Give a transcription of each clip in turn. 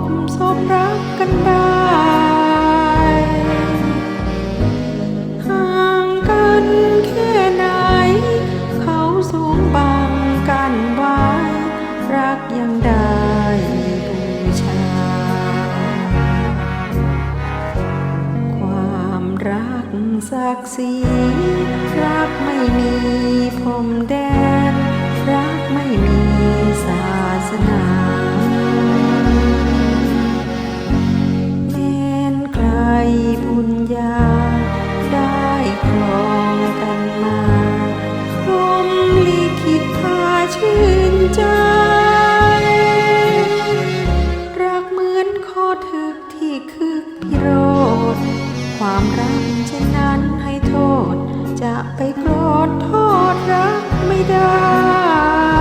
บสมรักกันได้ห่างกันแค่ไหน เขาสูงบังกันไว้รักยังได้บูชา ความรักศักดิ์ศรีรัก รักเช่นนั้นให้โทษ จะไปโกรธโทษรักไม่ได้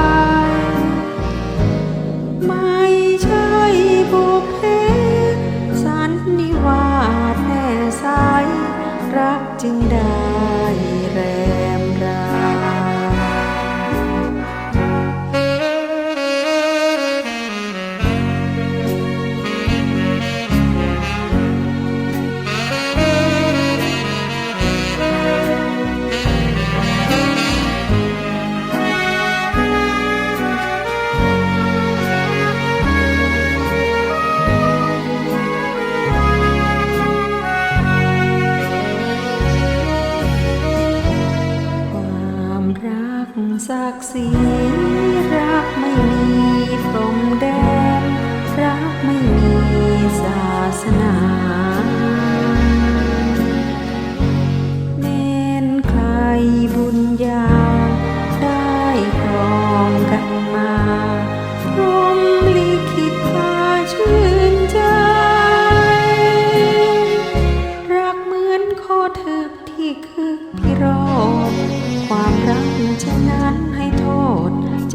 ศักดิ์ศรี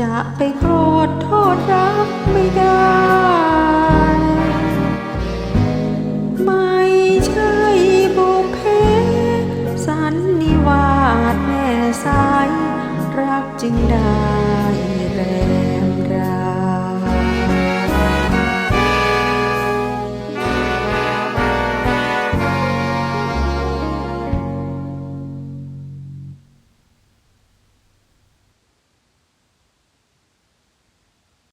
จะไปโกรธโทษรักไม่ได้ ไม่ใช่บุพเพสันนิวาสแม่สาย รักจึงได้แร